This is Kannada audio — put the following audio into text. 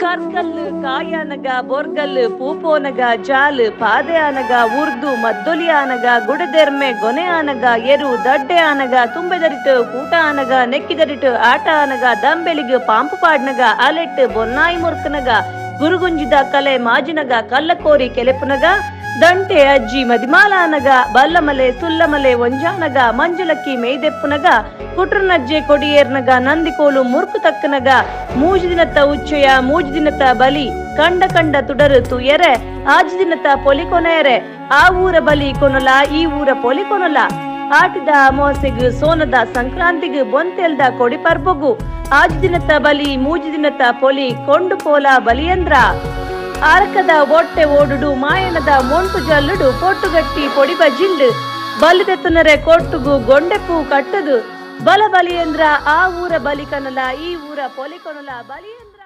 ಕರ್ಕಲ್ಲು ಕಾಯಾನಗ ಬೊರ್ಗಲ್ಲು ಪೂಪೋನಗ, ಜಾಲು ಪಾದೆ ಆನಗ ಉರ್ದು ಮದ್ದೊಲಿ ಆನಗ ಗುಡದೆರ್ಮೆ ಗೊನೆ ಆನಗ ಎರು ದಡ್ಡೆ ಆನಗ ತುಂಬೆದರಿಟು ಕೂಟ ಆನಗ ನೆಕ್ಕಿದರಿಟು ಆಟ ಆನಗ ದಂಬೆಲಿಗು ಪಾಂಪು ಅಲೆಟ್ಟು ಬೊನ್ನಾಯಿ ಮುರ್ಕನಗ, ಗುರುಗುಂಜಿದ ಕಲೆ, ಮಾಜಿನಗ, ಕಲ್ಲಕೋರಿ, ಕೆಲೆಪುನಗ ದಂಟೆ ಅಜ್ಜಿ ಮದಿಮಾಲಾನಗ, ಬಲ್ಲಮಲೆ, ಸುಲ್ಲಮಲೆ, ಒಂಜಾನಗ, ಮಂಜುಲಕ್ಕಿ, ಮೇಯ್ದೆಪ್ಪುನಗ, ಕುಟ್ರನಜ್ಜೆ, ಕೊಡಿಯೇರ್ನಗ, ನಂದಿಕೋಲು ಮುರ್ಕು ತಕ್ಕನಗ ಮೂಜಿದಿನತ್ತ ಉಚ್ಚಯ, ಮೂಜಿದಿನತ್ತ ಬಲಿ, ಕಂಡ ಕಂಡ ತುಡರು ತುಯರೆ ದಿನತ ಪೊಲಿ ಕೊನೆಯರೆ ಆ ಊರ ಬಲಿ ಕೊನಲ, ಈ ಊರ ಪೊಲಿ ಕೊನಲ ಆಟಿದ ಅಮಾವಾಸ್ಯೆಗು, ಸೋನದ ಸಂಕ್ರಾಂತಿಗು, ಬೊಂತೆಲ್ದ ಕೊಡಿ ಆಜು ದಿನತ ಬಲಿ, ಮೂಜಿದಿನತ್ತ ಪೊಲಿ ಕೊಂಡು ಪೋಲ ಬಲಿಯಂದ್ರ. ಆರಕದ ಒಟ್ಟೆ ಓಡುಡು ಮಾಯಣದ ಮೊಂಟು ಜಲ್ಲುಡು ಪೊಟ್ಟುಗಟ್ಟಿ ಪೊಡಿ ಬಲಿದ ಬಲಿದೆತ್ತನರೆ ಕೊಟ್ಟುಗು ಗೊಂಡೆಪೂ ಕಟ್ಟದು. ಬಲ ಬಲಿಯಂದ್ರ ಆ ಊರ ಬಲಿಕನಲ, ಈ ಊರ ಪೊಲಿಕೊನಲ ಬಲಿಯಂದ್ರ